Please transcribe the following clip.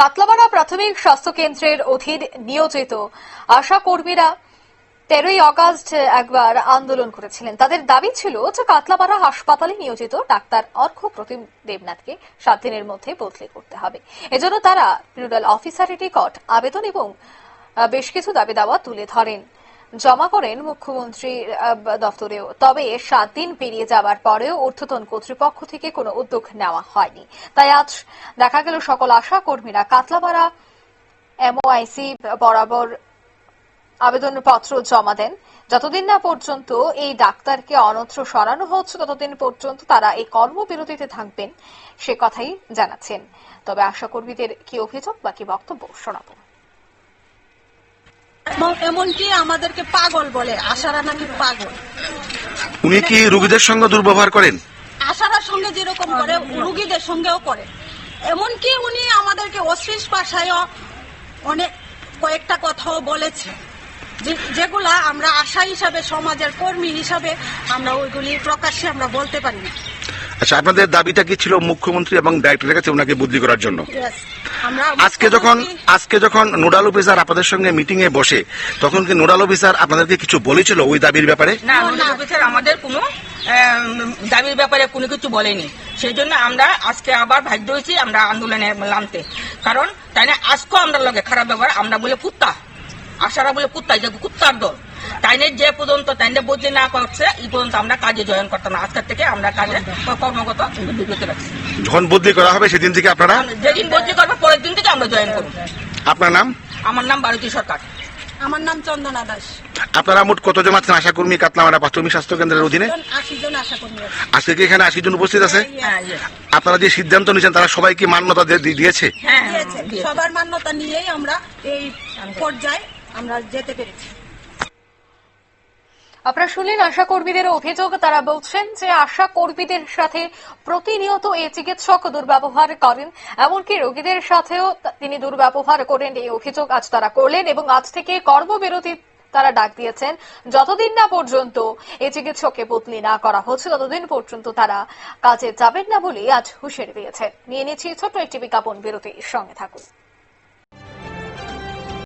কাতলামারা প্রাথমিক স্বাস্থ্য কেন্দ্রের অধীন নিয়োজিত আশা কর্মীরা তেরোই অগাস্ট একবার আন্দোলন করেছিলেন। তাদের দাবি ছিল যে কাতলাপাড়া হাসপাতালে নিয়োজিত ডাক্তার অর্ঘ প্রতিম দেবনাথকে সাত দিনের মধ্যে বদলি করতে হবে। এজন্য তারা নোডাল অফিসারের নিকট আবেদন এবং বেশ কিছু দাবি দাওয়া তুলে ধরেন। জমা করেন মুখ্যমন্ত্রীর আহ, দফতরেও। তবে সাত দিন পেরিয়ে যাবার পরেও ঊর্ধ্বতন কর্তৃপক্ষ থেকে কোনো উদ্যোগ নেওয়া হয়নি। তাই আজ দেখা গেল সকল আশা কর্মীরা কাতলাপাড়া এমওআইসি বরাবর আবেদনপত্র জমা দেন। যতদিন না পর্যন্ত এই ডাক্তারকে অনত্র সরানো হচ্ছে ততদিন পর্যন্ত তারা এই কর্মবিরতিতে থাকবেন সে কথাই জানাচ্ছেন। তবে আশা কর্মীদের কি অভিযোগ বাকি বক্তব্য শোনাবো। এমনকি আমাদেরকে পাগল বলে আশারা নাকি পাগল। উনি কি রোগীদের সঙ্গে দুর্ব্যবহার করেন? আশারার সঙ্গে যেরকম করে রুগীদের সঙ্গেও করে। এমনকি উনি আমাদেরকে অশ্লীল ভাষায় অনেক কয়েকটা কথাও বলেছে যে- যেগুলা আমরা আশা হিসাবে সমাজের কর্মী হিসাবে আমরা ওইগুলি প্রকাশ্যে আমরা বলতে পারি না। আচ্ছা আপনাদের দাবিটা কি ছিল মুখ্যমন্ত্রী এবং ডাইরেক্টরের কাছে ওনাকে বদলি করার জন্য? আজকে যখন আজকে যখন নোডাল অফিসার আপনাদের সঙ্গে মিটিং এ বসে তখন কি নোডাল অফিসার আপনাদেরকে কিছু বলেছিল ওই দাবির ব্যাপারে? না নোডাল অফিসার আমাদের কোনো দাবির ব্যাপারে কোনো কিছু বলেনি। সেই জন্য আমরা আজকে আবার ভাগ্য হয়েছি আমরা আন্দোলনে নামতে। কারণ তাই না আজকেও আমরা লগে খারাপ ব্যবহার আমরা বলে কুত্তা। আশারা বলে কুত্তা কুত্তার দল। তাইনে যে পর্যন্ত তাইনে বদলি না করছে এই পর্যন্ত আমরা কাজে জয়েন করতাম না। আজকের থেকে আমরা কাজে কর্মগত বিরতি রাখছি যখন বদলি করা হবে সেদিন থেকে আপনারা? যেদিন বদলি করব পরের দিন থেকে আমরা জয়েন করব। আপনার নাম? আমার নাম ভারতী সরকার। আমার নাম চন্দনা দাস। আপনারা মোট কতজন আছেন আশাকর্মী কাতলামারা প্রাথমিক স্বাস্থ্য কেন্দ্রের অধীনে? আশি জন আশা কর্মী আজকে কি এখানে আশি জন উপস্থিত আছে? হ্যাঁ আপনারা যে সিদ্ধান্ত নিয়েছেন তারা সবাই কি মান্যতা দিয়ে- দিয়ে- দিয়েছে? হ্যাঁ দিয়েছে। দিয়েছে। সবার মান্যতা নিয়েই আমরা এই পর্যায়ে আমরা যেতে পেরেছি। আপনারা শুনলেন আশা কর্মীদের অভিযোগ। তারা বলছেন যে আশা কর্মীদের সাথে প্রতিনিয়ত এই চিকিৎসক দুর্ব্যবহার করেন, এমনকি রোগীদের সাথেও তিনি দুর্ব্যবহার করেন এই অভিযোগ আজ তারা করলেন এবং আজ থেকে কর্মবিরতি তারা ডাক দিয়েছেন। যতদিন না পর্যন্ত এই চিকিৎসককে বদলি না করা হচ্ছে, ততদিন পর্যন্ত তারা কাজে যাবেন না বলে আজ হুঁশিয়ারি দিয়েছেন। নিয়ে নিচ্ছি ছোট্ট একটি বিজ্ঞাপন বিরতির সঙ্গে থাকুন।